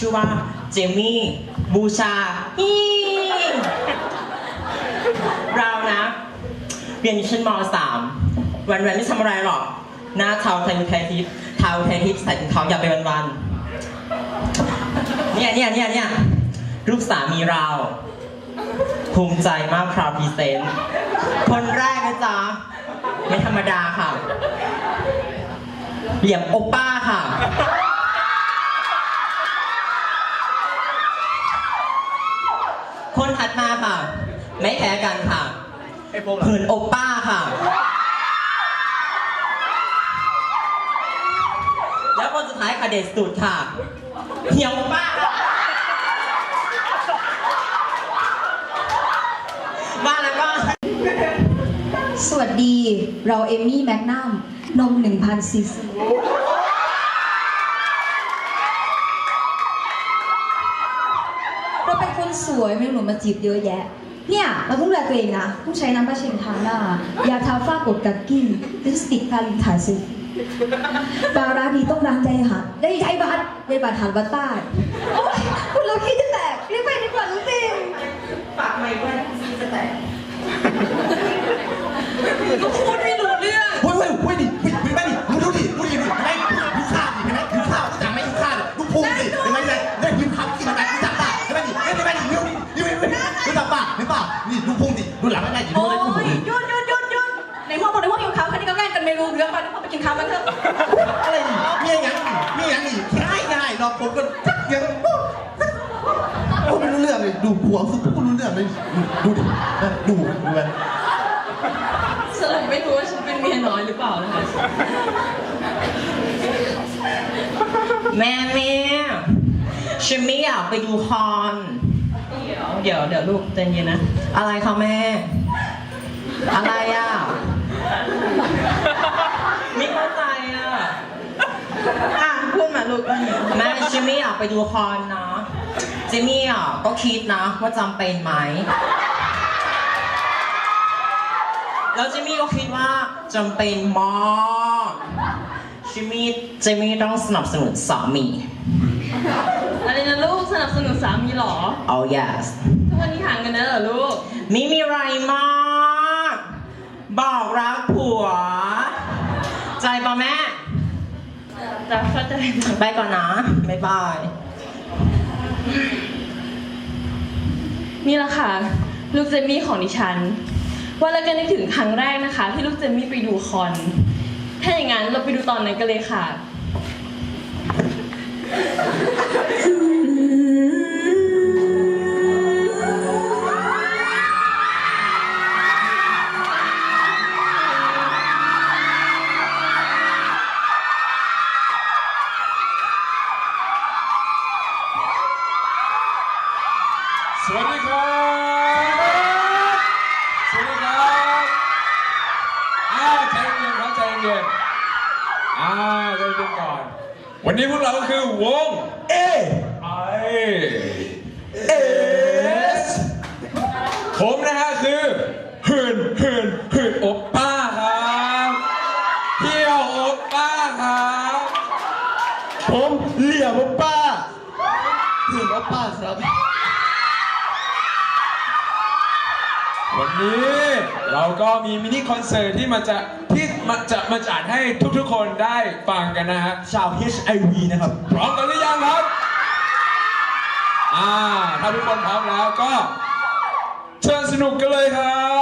ชื่อว่าเจมี่บูชาฮีเรานะเรียนอยู่ชั้นม .3 วันวันๆไม่ทำอะไรหรอก หน้าเทาไทยไทยทิพย์เทาไทยทิพย์ใส่ถุงเท้าอย่าไปวันวันๆเนี่ยเนี่ยเนี่ยเนี่ยลูกสามีเรา ภูมิใจมากพราวพรีเซนต์คนแรกนะจ๊ะ ไม่ธรรมดาค่ะ เหลี่ยมโอป้าค่ะ คนถัดมาค่ะ ไม่แพ้กันค่ะไอ้พวกเหินโอป้าค่ะ แล้วคนสุดท้ายค่ะเด็ดสุดค่ะเหี่ยวโอป้าค่ะบ้านแล้วก็ สวัสดีเราเอมมี่แมกนัมนม1,000ซีซีเราเป็นคน สวยไม่หนุ่มมาจีบเยอะแยะ เนี่ยเราต้องดูแลตัวเองนะต้องใช้น้ำประเชงทาหน้ายาทาฝ้ากดกักกินลิปสติกทาลินถ่ายซิบาราดีต้องรังใจหัดได้ใจบัตรได้บัตรหันบัตรใต้โอ้ยคุณเราคิดจะแตกรีบไป รื่องไปในห้องไปกินข้าวกันเถอะอะไรดิมีอย่างนี้มีอย่างนี้ง่ายง่ายรอผมก็ยังโอ้ไม่รู้เรื่องเลยดูผัวสุดก็รู้เรื่องเลยดูดิดูดูไปสรุปไม่รู้ว่าฉันเป็นเมียน้อยหรือเปล่านะคะแม่แม่ฉันไม่อยากไปดูคอนเดี๋ยวเดี๋ยวลูกใจเย็นนะ อะไรคะแม่ อะไรอะ อะพูดมาลูกว่าไงแม่จิมมี่อยากไปดูคอนนะจิมมี่อะก็คิดนะว่าจำเป็นไหม แล้วจิมมี่ก็คิดว่าจำเป็นมากจิมมี่จิมมี่ต้องสนับสนุนสามีอะไรนะลูกสนับสนุนสามีเหรอ oh yes ทุกวันนี้ห่างกันนะเหรอลูก ไม่มีอะไรมากบอกรักผัว ใจปะแม่ จะเข้าใจไปก่อนนะบ๊ายบาย นี่แหละค่ะ ลูกเจมมี่ของดิฉัน ว่าแล้วก็นึกถึงครั้งแรกนะคะ ที่ลูกเจมมี่ไปดูคอน ถ้าอย่างนั้นเราไปดูตอนนั้นกันเลยค่ะ สวัสดีครับ สวัสดีครับอ้าวใจเย็นครับใจเย็นอ่าใจเย็นก่อน วันนี้พวกเราก็คือวงเอไอเอสผมนะฮะคือหืนหืนหืนโอปป้าครับเที่ยวโอปป้าครับผมเหลี่ยมป้าถึงโอป้าครับ วันนี้เราก็มีมินิคอนเสิร์ตที่มาจะที่มาจะมาจัดให้ทุกๆคนได้ฟังกันนะฮะชาว HIV นะครับ พร้อมกันหรือยังครับอ่าถ้าทุกคนพร้อมแล้วก็ เชิญสนุกกันเลยครับ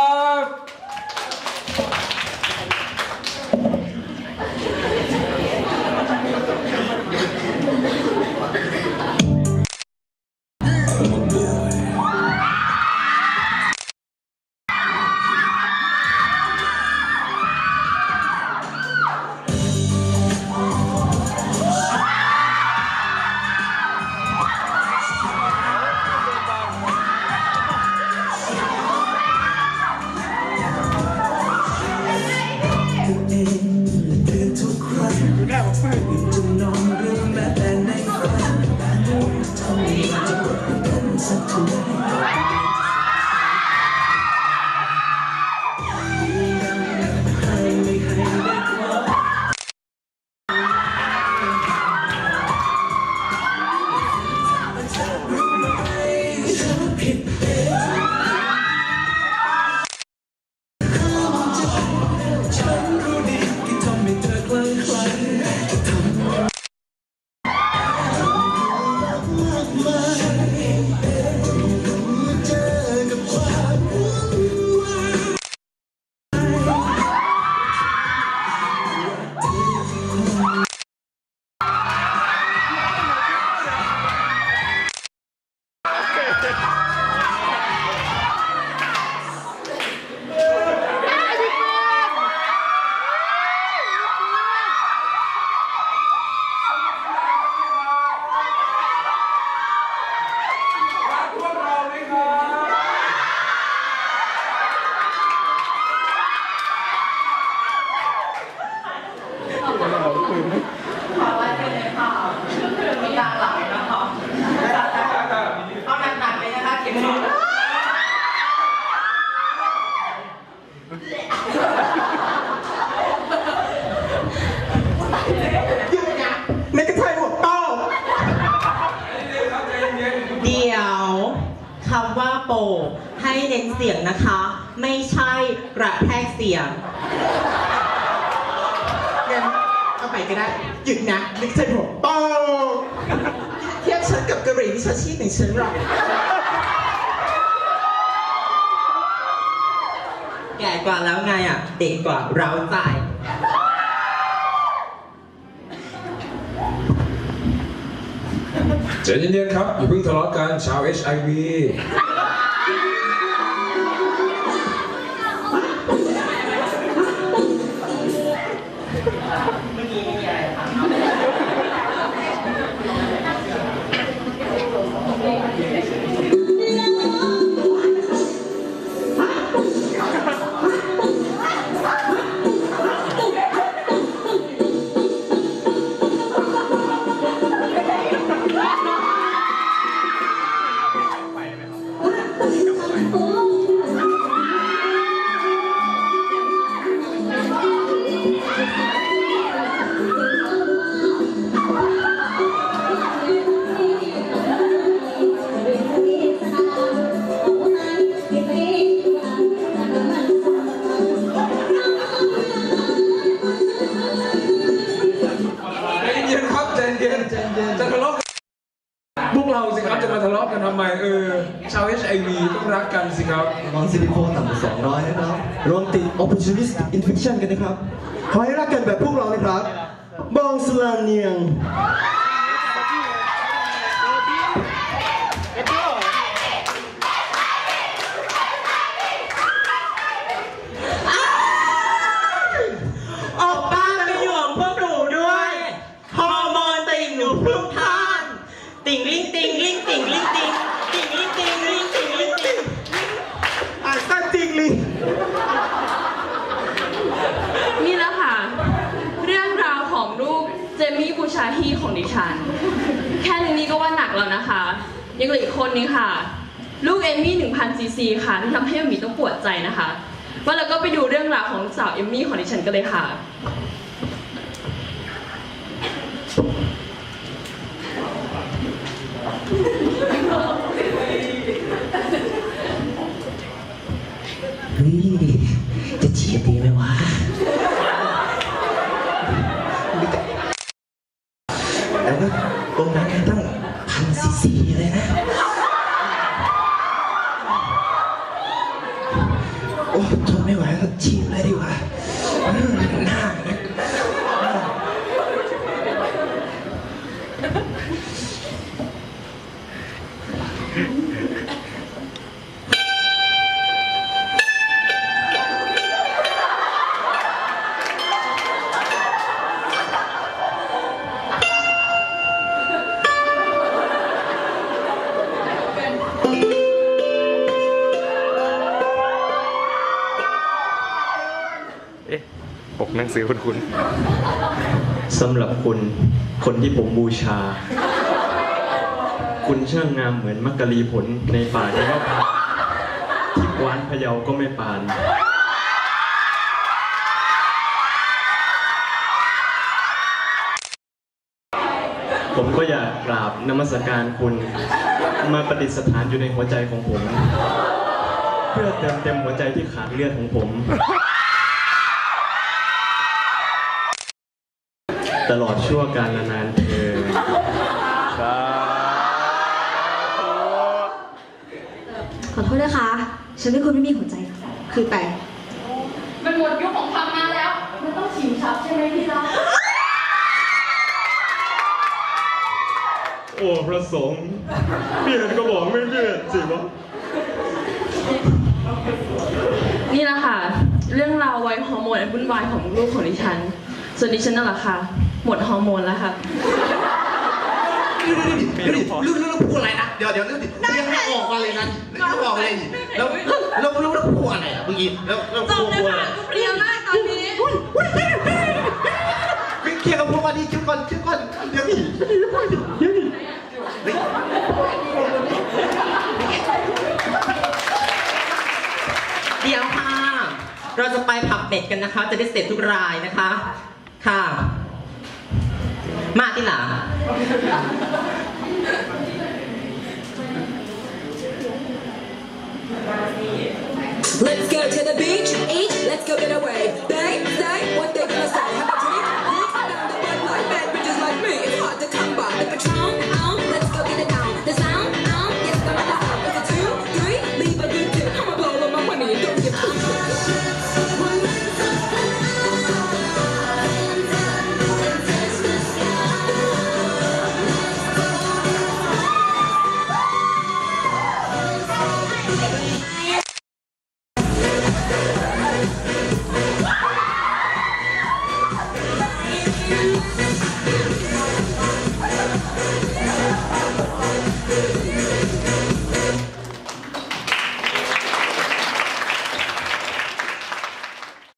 เดี๋ยวคำว่าโปะให้เน้นเสียงนะคะ ไม่ใช่กระแทกเสียงเงั้นเอาไปก็ได้หยุดนะไม่กระเทหัวโป้เทียบฉันกับกระรี่วิชาชีพของฉันหรอก แก่กว่าแล้วไงอะ เด็กกว่าเราใจใจเย็นๆครับ อย่าเพิ่งทะเลาะกันชาว HIV ใจเย็นๆครับใจเย็นจะทะเลาะกันพวกเราสิครับจะมา ทะเลาะกันทำไมเออ ชาว HIV ต้องรักกันสิครับระวังซิลิโคนต่ำกว่า200นะครับระวังติด opportunistic infection กันนะครับ ขอให้รักกันแบบพวกเรานะครับ บองสลาเนียง ฉัน แค่นี้ก็ว่าหนักแล้วนะคะ ยังเหลืออีกคนนึงค่ะ ลูกเอมมี่1000ซีซีค่ะที่ทำให้เอมี่ต้องปวดใจนะคะว่าเราก็ไปดูเรื่องราวของสาวเอมมี่ของดิฉันกันเลยค่ะ แล้วก็ตรงนั้นตั้งพันซีซีเลยนะ โอ้ทนไม่ไหวแล้วฉีดเลยดิ คุณคุณสำหรับคุณคนที่ผมบูชา คุณช่างงามเหมือนมักกะลีผลในป่าที่ว่าทิพวานพะเยาก็ไม่ปาน ผมก็อยากกราบนมัสการคุณ มาประดิษฐานอยู่ในหัวใจของผม เพื่อเติมเต็มหัวใจที่ขาดเลือดของผม ตลอดชั่วการนานๆเธอญขอโทษนะคะ ฉันเป็นคนไม่มีหัวใจคือไป มันหมดยุคของความงานแล้ว มันต้องชิมชับใช่ไหมพี่รักโอ้พระสงฆ์เปลี่ยนก็บอกไม่เปลี่ยนสิวะนี่แหละค่ะ เรื่องราววัยฮอร์โมนอันวุ่นวายของลูกของดิฉัน ส่วนดิฉันนั่นแหละค่ะ หมดฮอร์โมนแล้วค่ะเดี๋ยวดิเรื่องเรื่องพูดอะไรนะ เดี๋ยวเดี๋ยวเรื่องดิเรื่องไม่ออกมาเลยนะไม่ออกมาเลยแล้วแล้วแล้วแล้วพูดอะไรอะเมื่อกี้แล้วแล้วพูดอะไรเรียวมากตอนนี้เคลียร์กับพวกมาดีคิดก่อนคิดก่อนเดี๋ยวดิเดี๋ยวดิเดี๋ยวดิเฮ้ยเดี๋ยวค่ะ เราจะไปผับเบ็ดกันนะคะ จะได้เสร็จทุกรายนะคะ ค่ะ มาที่หลัง